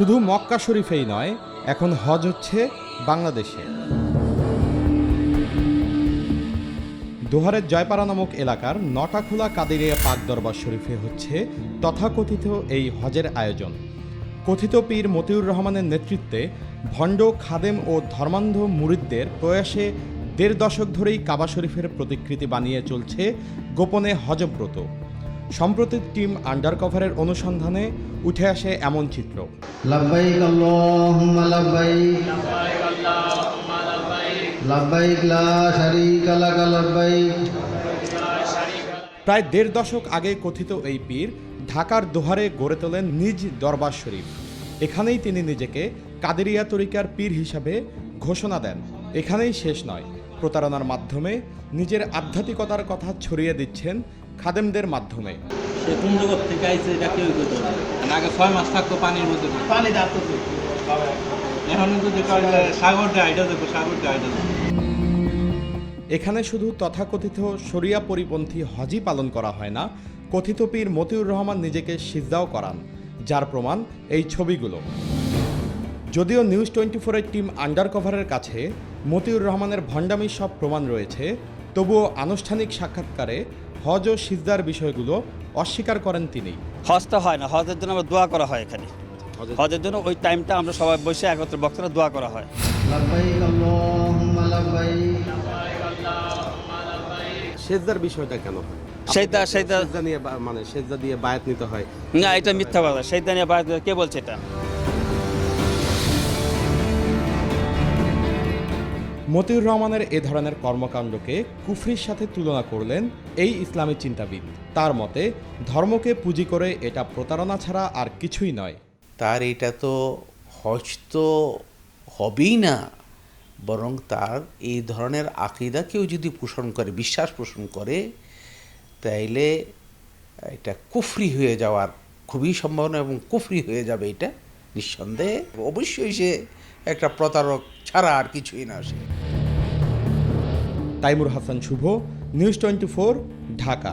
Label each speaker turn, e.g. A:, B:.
A: শুধু মক্কা শরীফেই নয়, এখন হজ হচ্ছে বাংলাদেশে। দোহারের জয়পাড়া নামক এলাকার নটাখোলা কাদিরিয়া পাক দরবার শরীফে হচ্ছে তথাকথিত এই হজের আয়োজন। কথিত পীর মতিউর রহমানের নেতৃত্বে ভণ্ড খাদেম ও ধর্মান্ধ মুরিদদের প্রয়াসে দেড় দশক ধরেই কাবা শরীফের প্রতিকৃতি বানিয়ে চলছে গোপনে হজব্রত। সম্প্রতি টিম আন্ডার কভারের অনুসন্ধানে উঠে আসে এমন চিত্র। প্রায় দেড় দশক আগে কথিত এই পীর ঢাকার দোহারে গড়ে তোলেন নিজ দরবার শরীফ। এখানেই তিনি নিজেকে কাদেরিয়া তরিকার পীর হিসাবে ঘোষণা দেন। এখানেই শেষ নয়। প্রতারণার মাধ্যমে নিজের আধ্যাত্মিকতার কথা ছড়িয়ে দিচ্ছেন খাদেমদের মাধ্যমে।
B: সে কোন জগৎ থেকে আইছে এটা কেউ করতে পারে না। আগে ছয় মাস থাকতো পানির মধ্যে। পানি এখন যদি সাগর ডাইটা দেখো সাগর ডাইটা
A: এখানে শুধু তথাকথিত শরিয়া পরিপন্থী হজই পালন করা হয় না কথিত পীর মতিউর রহমান নিজেকে সিজদাও করান যার প্রমাণ এই ছবিগুলো। যদিও নিউজ টোয়েন্টি ফোরের টিম আন্ডার কভারের কাছে মতিউর রহমানের ভণ্ডামির সব প্রমাণ রয়েছে তবুও আনুষ্ঠানিক সাক্ষাৎকারে হজ ও সিজদার বিষয়গুলো অস্বীকার করেন তিনি।
C: হজটা হয় না হজের জন্য আমরা দোয়া করা হয় এখানে। হজের জন্য ওই টাইমটা আমরা সবাই বসে একত্রে বক্তরা দোয়া করা হয়।
D: সেজদার বিষয়টা কেন হয়?
C: সেইটা সেইটা
D: নিয়ে মানে সেজদা দিয়ে বায়াত নিতে হয়।
C: না এটা মিথ্যা কথা সেইটা নিয়ে বায়াত কে বলছে এটা?
A: মতিউর রহমানের এ ধরনের কর্মকাণ্ডকে কুফরির সাথে তুলনা করলেন এই ইসলামী চিন্তাবিদ। তার মতে, ধর্মকে পুঁজি করে এটা প্রতারণা ছাড়া আর কিছুই নয়।
E: তার এটা তো হজ তো হবেই না, বরং তার এই ধরনের আকিদা কেউ যদি পোষণ করে, বিশ্বাস পোষণ করে, তাইলে এটা কুফরি হয়ে যাওয়ার খুবই সম্ভাবনা এবং কুফরি হয়ে যাবে এটা নিঃসন্দেহে। অবশ্যই সে একটা প্রতারক ছাড়া আর কিছুই না সে।
A: Taimur Hasan Shuvo news twenty Dhaka.